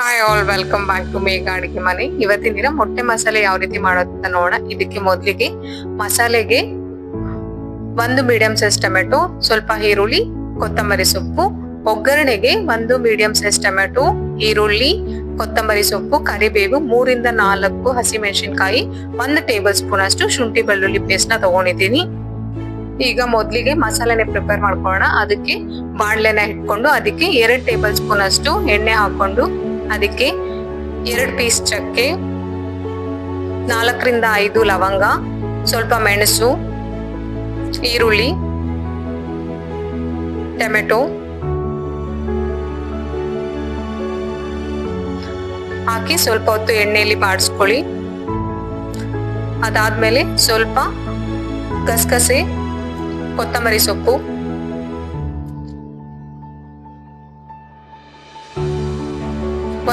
Hi all welcome back to Megha ಅಡಿಗೆ ಮನೆ ಇವತ್ತಿನ ದಿನ ಮೊಟ್ಟೆ ಮಸಾಲೆ ಯಾವ ರೀತಿ ಮಾಡೋದು ನೋಡೋಣ. ಇದಕ್ಕೆ ಮೊದಲಿಗೆ ಮಸಾಲೆಗೆ ಒಂದು ಮೀಡಿಯಂ ಸೈಜ್ ಟೊಮೆಟೊ, ಸ್ವಲ್ಪ ಈರುಳ್ಳಿ, ಕೊತ್ತಂಬರಿ ಸೊಪ್ಪು, ಒಗ್ಗರಣೆಗೆ ಒಂದು ಮೀಡಿಯಂ ಸೈಜ್ ಟೊಮೆಟೊ, ಈರುಳ್ಳಿ, ಕೊತ್ತಂಬರಿ ಸೊಪ್ಪು, ಕರಿಬೇವು, ಮೂರಿಂದ ನಾಲ್ಕು ಹಸಿಮೆಣಸಿನಕಾಯಿ, ಒಂದು ಟೇಬಲ್ ಸ್ಪೂನ್ ಅಷ್ಟು ಶುಂಠಿ ಬೆಳ್ಳುಳ್ಳಿ ಪೇಸ್ಟ್ನ ತಗೊಂಡಿದ್ದೀನಿ. ಈಗ ಮೊದಲಿಗೆ ಮಸಾಲೆನೆ ಪ್ರಿಪೇರ್ ಮಾಡ್ಕೊಳ್ಳೋಣ. ಅದಕ್ಕೆ ಬಾಣಲೆನ ಇಟ್ಕೊಂಡು ಅದಕ್ಕೆ ಎರಡು ಟೇಬಲ್ ಸ್ಪೂನ್ ಅಷ್ಟು ಎಣ್ಣೆ ಹಾಕೊಂಡು ಅದಕ್ಕೆ ಎರಡು ಪೀಸ್ ಚಕ್ಕೆ, ನಾಲ್ಕರಿಂದ ಐದು ಲವಂಗ, ಸ್ವಲ್ಪ ಮೆಣಸು, ಈರುಳ್ಳಿ, ಟೊಮೆಟೊ, ಹಾಕಿ ಸ್ವಲ್ಪ ಹೊತ್ತು ಎಣ್ಣೆಯಲ್ಲಿ ಬಾಡಿಸ್ಕೊಳ್ಳಿ. ಅದಾದ್ಮೇಲೆ ಸ್ವಲ್ಪ ಗಸಗಸೆ, ಕೊತ್ತಂಬರಿ ಸೊಪ್ಪು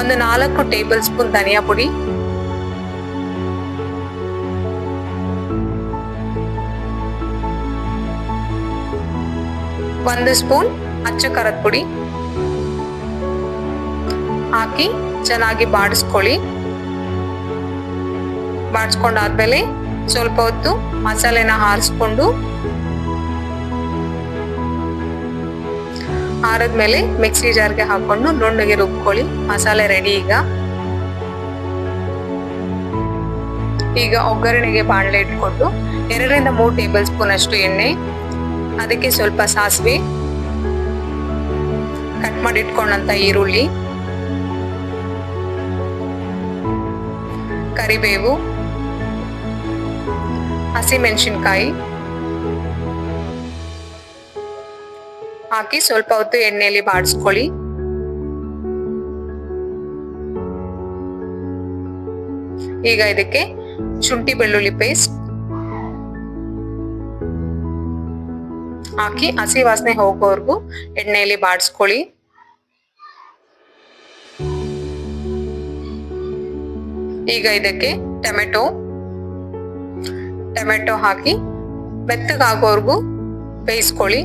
ಒಂದು ನಾಲ್ಕು ಟೇಬಲ್ ಸ್ಪೂನ್ ಧನಿಯಾ ಪುಡಿ. ಒಂದು ಸ್ಪೂನ್ ಅಚ್ಚು ಪುಡಿ. ಹಾಕಿ ಚೆನ್ನಾಗಿ ಬಾಡಿಸ್ಕೊಳ್ಳಿ. ಬಾಡಿಸ್ಕೊಂಡಾದ್ಮೇಲೆ ಸ್ವಲ್ಪ ಹೊತ್ತು ಮಸಾಲೆನ ಹಾರಿಸ್ಕೊಂಡು ಆರದ್ಮೇಲೆ ಮಿಕ್ಸಿ ಜಾರ್ಗೆ ಹಾಕೊಂಡು ನುಣ್ಣಗೆ ರುಬ್ಕೊಳ್ಳಿ. ಮಸಾಲೆ ರೆಡಿ ಈಗ. ಈಗ ಒಗ್ಗರಣೆಗೆ ಬಾಣಲೆ ಇಟ್ಕೊಂಡು ಎರಡರಿಂದ ಮೂರು ಟೇಬಲ್ ಸ್ಪೂನ್ ಅಷ್ಟು ಎಣ್ಣೆ, ಅದಕ್ಕೆ ಸ್ವಲ್ಪ ಸಾಸಿವೆ ಕಟ್ ಮಾಡಿ ಇಟ್ಕೊಂಡಂತ ಈರುಳ್ಳಿ, ಕರಿಬೇವು, ಹಸಿಮೆಣಸಿನ್ಕಾಯಿ ಹಾಕಿ ಸ್ವಲ್ಪ ಹೊತ್ತು ಎಣ್ಣೆಯಲ್ಲಿ ಬಾಡಿಸ್ಕೊಳ್ಳಿ. ಈಗ ಇದಕ್ಕೆ ಶುಂಠಿ ಬೆಳ್ಳುಳ್ಳಿ ಪೇಸ್ಟ್ ಹಾಕಿ ಹಸಿ ವಾಸನೆ ಹೋಗೋವರೆಗೂ ಎಣ್ಣೆಯಲ್ಲಿ ಬಾಡಿಸ್ಕೊಳ್ಳಿ. ಈಗ ಇದಕ್ಕೆ ಟೊಮೆಟೊ ಟೊಮೆಟೊ ಹಾಕಿ ಮೆತ್ತಗಾಗೋವರೆಗೂ ಬೇಯಿಸ್ಕೊಳ್ಳಿ.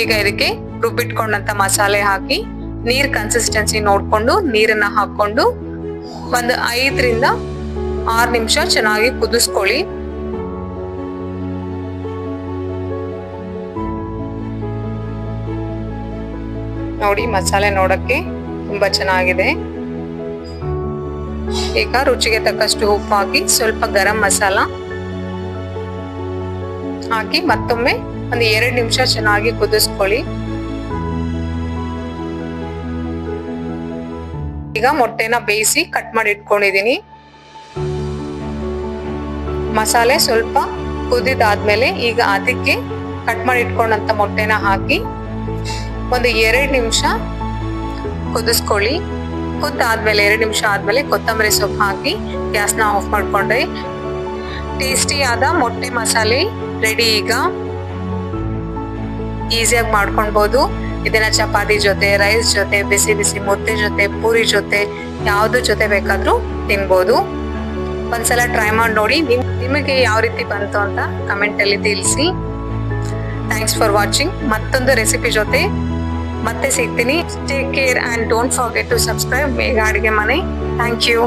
ಈಗ ಇದಕ್ಕೆ ರುಬ್ಬಿಟ್ಕೊಂಡಂತ ಮಸಾಲೆ ಹಾಕಿ, ನೀರ್ ಕನ್ಸಿಸ್ಟೆನ್ಸಿ ನೋಡ್ಕೊಂಡು, ನೀರನ್ನ ಹಾಕೊಂಡು ಒಂದು ಐದರಿಂದ ಆರು ನಿಮಿಷ ಚೆನ್ನಾಗಿ ಕುದಿಸ್ಕೊಳ್ಳಿ. ನೋಡಿ, ಮಸಾಲೆ ನೋಡಕ್ಕೆ ತುಂಬಾ ಚೆನ್ನಾಗಿದೆ. ಈಗ ರುಚಿಗೆ ತಕ್ಕಷ್ಟು ಉಪ್ಪು ಹಾಕಿ, ಸ್ವಲ್ಪ ಗರಂ ಮಸಾಲ ಹಾಕಿ ಮತ್ತೊಮ್ಮೆ ಒಂದು ಎರಡು ನಿಮಿಷ ಚೆನ್ನಾಗಿ ಕುದಿಸ್ಕೊಳ್ಳಿ. ಈಗ ಮೊಟ್ಟೆನ ಬೇಯಿಸಿ ಕಟ್ ಮಾಡಿ ಇಟ್ಕೊಂಡಿದೀನಿ ಮಸಾಲೆ ಸ್ವಲ್ಪ ಕುದಿದಾದ್ಮೇಲೆ ಈಗ ಅದಕ್ಕೆ ಕಟ್ ಮಾಡಿ ಇಟ್ಕೊಂಡಂತ ಮೊಟ್ಟೆನ ಹಾಕಿ ಒಂದು ಎರಡು ನಿಮಿಷ ಕುದಿಸ್ಕೊಳ್ಳಿ. ಕುದ್ದಾದ್ಮೇಲೆ ಎರಡು ನಿಮಿಷ ಆದ್ಮೇಲೆ ಕೊತ್ತಂಬರಿ ಸೊಪ್ಪು ಹಾಕಿ ಗ್ಯಾಸ್ನ ಆಫ್ ಮಾಡ್ಕೊಂಡ್ರೆ. ಟೇಸ್ಟಿಯಾದ ಮೊಟ್ಟೆ ಮಸಾಲೆ ರೆಡಿ ಈಗ. ಈಸಿಯಾಗಿ ಮಾಡ್ಕೊಳ್ಬಹುದು ಇದನ್ನ ಚಪಾತಿ ಜೊತೆ ರೈಸ್ ಜೊತೆ, ಬಿಸಿ ಬಿಸಿ ಮುದ್ದೆ ಜೊತೆ, ಪೂರಿ ಜೊತೆ, ಯಾವ್ದು ಜೊತೆ ಬೇಕಾದ್ರೂ ತಿನ್ಬೋದು. ಒಂದ್ಸಲ ಟ್ರೈ ಮಾಡಿ ನೋಡಿ. ನಿಮ್, ನಿಮಗೆ ಯಾವ ರೀತಿ ಬಂತು ಅಂತ ಕಮೆಂಟ್ ಅಲ್ಲಿ ತಿಳಿಸಿ. ಥ್ಯಾಂಕ್ಸ್ ಫಾರ್ ವಾಚಿಂಗ್ ಮತ್ತೊಂದು ರೆಸಿಪಿ ಜೊತೆ ಮತ್ತೆ ಸಿಗ್ತೀನಿ. Take care and don't forget to subscribe ಬೇಗ ಅಡಿಗೆ ಮನೆ. Thank you